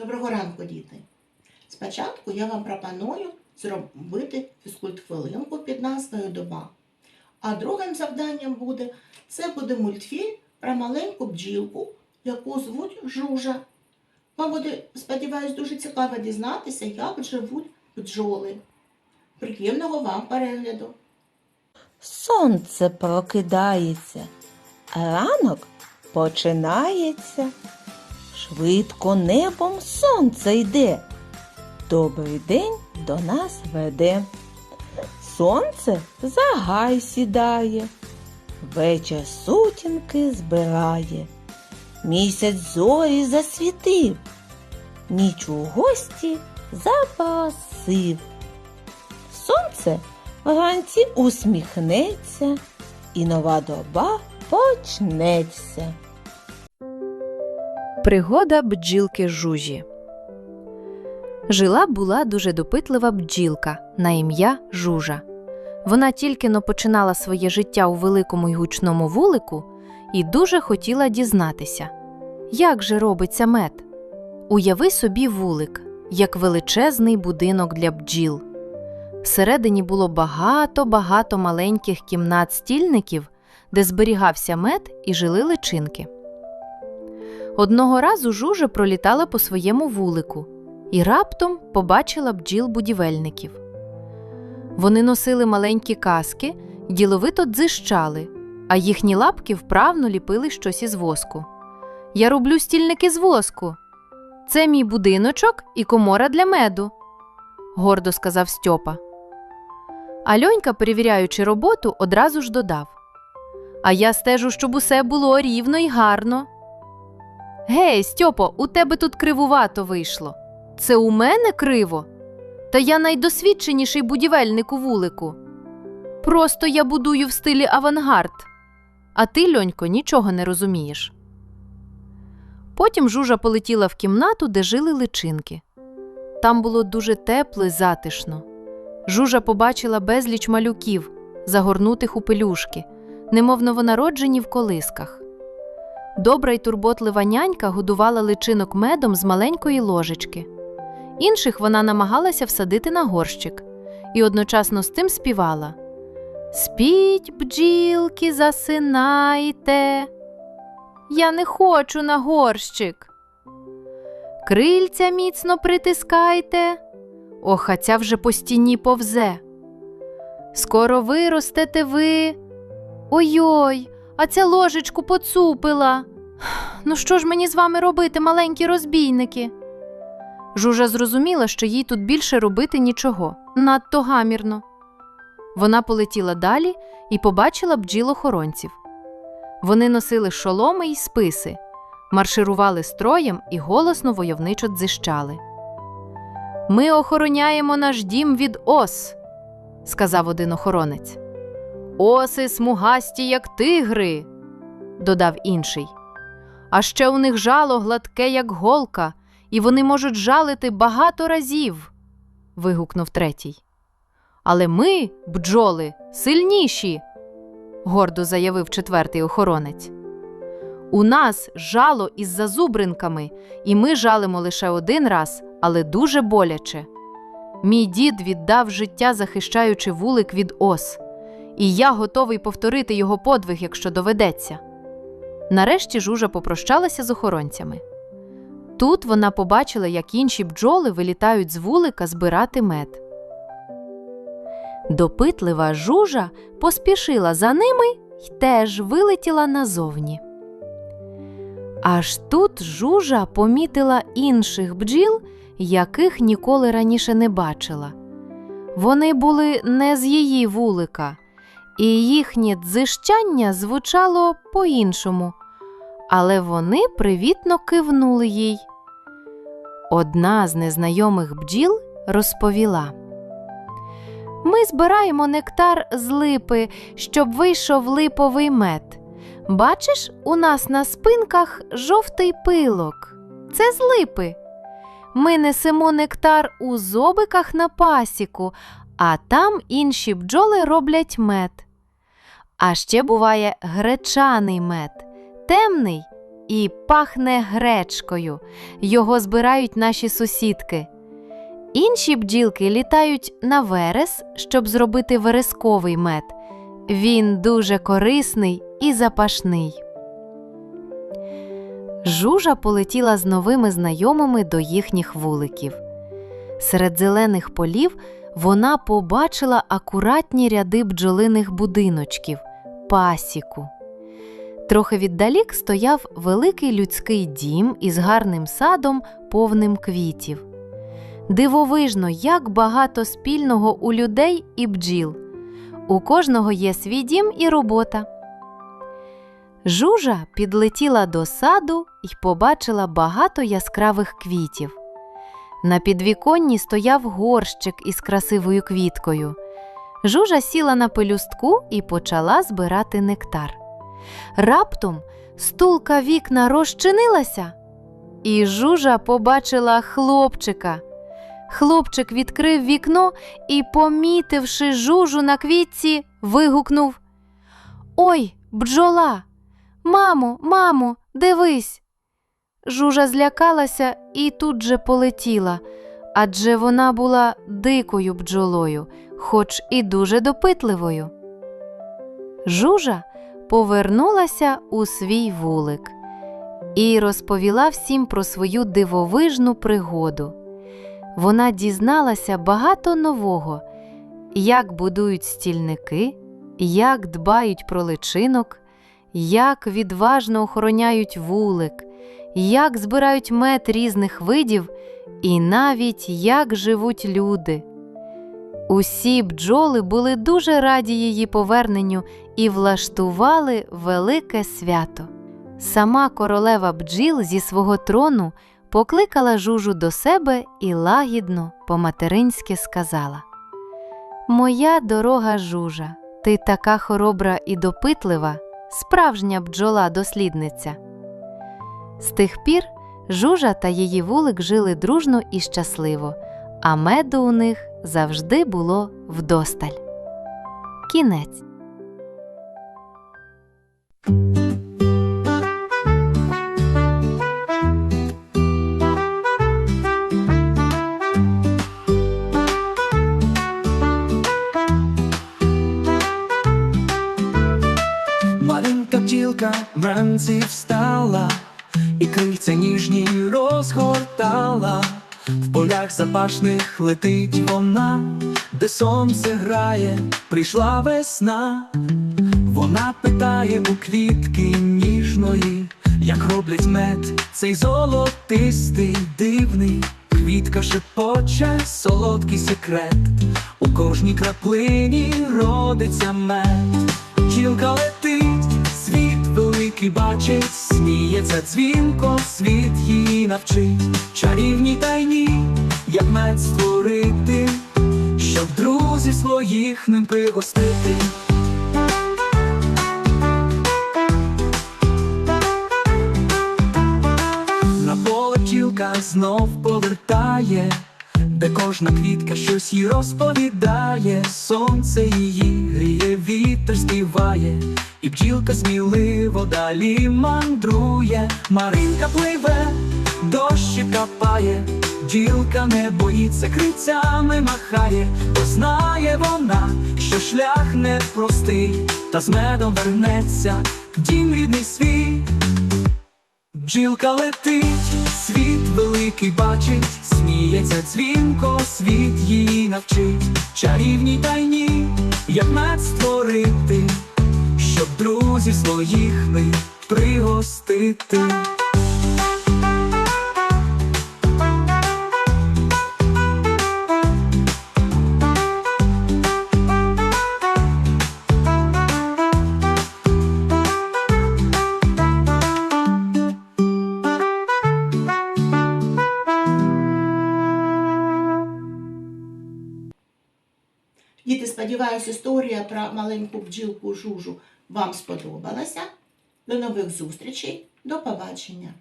Доброго ранку, діти! Спочатку я вам пропоную зробити фізкульт-хвилинку під назвою Доба. А другим завданням буде це буде мультфільм про маленьку бджілку, яку звуть Жужа. Вам буде, сподіваюсь, дуже цікаво дізнатися, як живуть бджоли. Приємного вам перегляду! Сонце прокидається, а ранок починається. Швидко небом сонце йде. Добрий день до нас веде. Сонце за гай сідає, вечір сутінки збирає. Місяць зорі засвітив, ніч у гості запросив. Сонце вранці усміхнеться, і нова доба почнеться. Пригода бджілки жужі. Жила була дуже допитлива бджілка на ім'я Жужа. Вона тільки но починала своє життя у великому й гучному вулику і дуже хотіла дізнатися, як же робиться мед. Уяви собі вулик, як величезний будинок для бджіл. Всередині було багато-багато маленьких кімнат стільників, де зберігався мед і жили личинки. Одного разу жужа пролітала по своєму вулику і раптом побачила бджіл будівельників. Вони носили маленькі каски, діловито дзищали, а їхні лапки вправно ліпили щось із воску. Я роблю стільники з воску. Це мій будиночок і комора для меду, гордо сказав Стьопа. Альонька, перевіряючи роботу, одразу ж додав: А я стежу, щоб усе було рівно і гарно. Гей, Стьопо, у тебе тут кривувато вийшло. Це у мене криво? Та я найдосвідченіший будівельник у вулику. Просто я будую в стилі авангард. А ти, льонько, нічого не розумієш. Потім жужа полетіла в кімнату, де жили личинки. Там було дуже тепло й затишно. Жужа побачила безліч малюків, загорнутих у пелюшки, немов новонароджені в колисках. Добра й турботлива нянька годувала личинок медом з маленької ложечки. Інших вона намагалася всадити на горщик і одночасно з тим співала Спіть, бджілки, засинайте. Я не хочу на горщик. Крильця міцно притискайте. Ох, а вже по стіні повзе. Скоро виростете ви. Ой-ой, а ця ложечку поцупила. Ну що ж мені з вами робити, маленькі розбійники? Жужа зрозуміла, що їй тут більше робити нічого, надто гамірно. Вона полетіла далі і побачила бджіл-охоронців. Вони носили шоломи й списи, марширували строєм і голосно войовничо дзищали. Ми охороняємо наш дім від ос, сказав один охоронець. Оси смугасті, як тигри, додав інший. А ще у них жало гладке, як голка, і вони можуть жалити багато разів. вигукнув третій. Але ми, бджоли, сильніші, гордо заявив четвертий охоронець. У нас жало із зазубринками, і ми жалимо лише один раз, але дуже боляче. Мій дід віддав життя, захищаючи вулик від ос, і я готовий повторити його подвиг, якщо доведеться. Нарешті жужа попрощалася з охоронцями. Тут вона побачила, як інші бджоли вилітають з вулика збирати мед. Допитлива жужа поспішила за ними й теж вилетіла назовні. Аж тут жужа помітила інших бджіл, яких ніколи раніше не бачила. Вони були не з її вулика, і їхнє дзижчання звучало по-іншому, але вони привітно кивнули їй. Одна з незнайомих бджіл розповіла. Ми збираємо нектар з липи, щоб вийшов липовий мед. Бачиш, у нас на спинках жовтий пилок. Це з липи. Ми несемо нектар у зобиках на пасіку, а там інші бджоли роблять мед. А ще буває гречаний мед, темний і пахне гречкою. Його збирають наші сусідки. Інші бджілки літають на верес, щоб зробити вересковий мед. Він дуже корисний і запашний. Жужа полетіла з новими знайомими до їхніх вуликів. Серед зелених полів вона побачила акуратні ряди бджолиних будиночків, пасіку. Трохи віддалік стояв великий людський дім із гарним садом, повним квітів. Дивовижно, як багато спільного у людей і бджіл. У кожного є свій дім і робота. Жужа підлетіла до саду і побачила багато яскравих квітів. На підвіконні стояв горщик із красивою квіткою. Жужа сіла на пелюстку і почала збирати нектар. Раптом стулка вікна розчинилася, і жужа побачила хлопчика. Хлопчик відкрив вікно і, помітивши жужу на квітці, вигукнув Ой, бджола! Мамо, мамо, дивись. Жужа злякалася і тут же полетіла, адже вона була дикою бджолою, хоч і дуже допитливою. Жужа повернулася у свій вулик і розповіла всім про свою дивовижну пригоду. Вона дізналася багато нового, як будують стільники, як дбають про личинок, як відважно охороняють вулик, як збирають мед різних видів, і навіть як живуть люди. Усі бджоли були дуже раді її поверненню і влаштували велике свято. Сама королева бджіл зі свого трону покликала жужу до себе і лагідно, по-материнськи сказала: Моя дорога жужа, ти така хоробра і допитлива, справжня бджола-дослідниця. З тих пір жужа та її вулик жили дружно і щасливо, а меду у них завжди було вдосталь. Кінець. Маленька бджілка вранці встала, і крильця ніжні розгортала. В полях запашних летить вона, де сонце грає, прийшла весна. Вона питає у квітки ніжної, як роблять мед, цей золотистий, дивний. Квітка шепоче, солодкий секрет. У кожній краплині родиться мед. Бджілка летить, світ великий бачить, сміється дзвінко, світ її навчить, чарівні тайні, як мед створити, щоб друзів своїх ним пригостити. На поле бджілка знов повертає, де кожна квітка щось їй розповідає, сонце її гріє, вітер співає, і бджілка сміливо далі мандрує, Маринка пливе, дощі капає, бджілка не боїться, крицями махає, бо знає вона, що шлях непростий, та з медом вернеться в дім рідний свій. Бджілка летить, світ великий бачить, сміється дзвінко, світ її навчить, чарівній тайні, як мед створити, щоб друзів своїх ним пригостити. Сподіваюся, історія про маленьку бджілку жужу вам сподобалася. До нових зустрічей, до побачення!